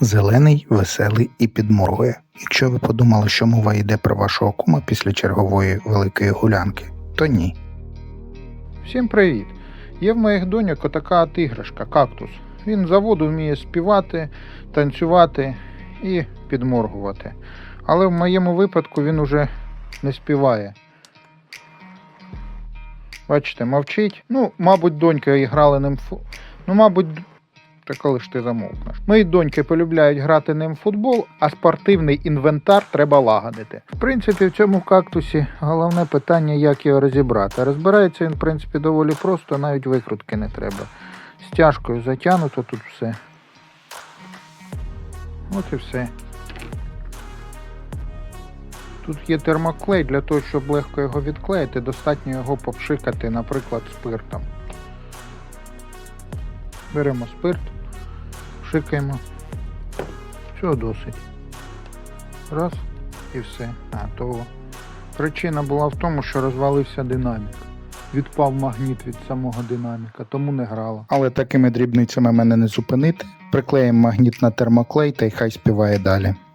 Зелений, веселий і підморгує. Якщо ви подумали, що мова йде про вашого кума після чергової великої гулянки, то ні. Всім привіт! Є в моїх доньок отака от іграшка, кактус. Він за воду вміє співати, танцювати і підморгувати. Але в моєму випадку він уже не співає. Бачите, мовчить. Ну, мабуть, донька і грали ним. Ну, мабуть, та коли ж ти замовкнеш. Мої доньки полюбляють грати ним в футбол, а спортивний інвентар треба лагодити. В принципі, в цьому кактусі головне питання, як його розібрати. Розбирається він, в принципі, доволі просто, навіть викрутки не треба. Стяжкою затягнуто тут все. От і все. Тут є термоклей для того, щоб легко його відклеїти, достатньо його попшикати, наприклад, спиртом. Беремо спирт, шикаємо. Цього досить. Раз і все. То причина була в тому, що розвалився динамік. Відпав магніт від самого динаміка, тому не грала. Але такими дрібницями мене не зупинити. Приклеїмо магніт на термоклей та й хай співає далі.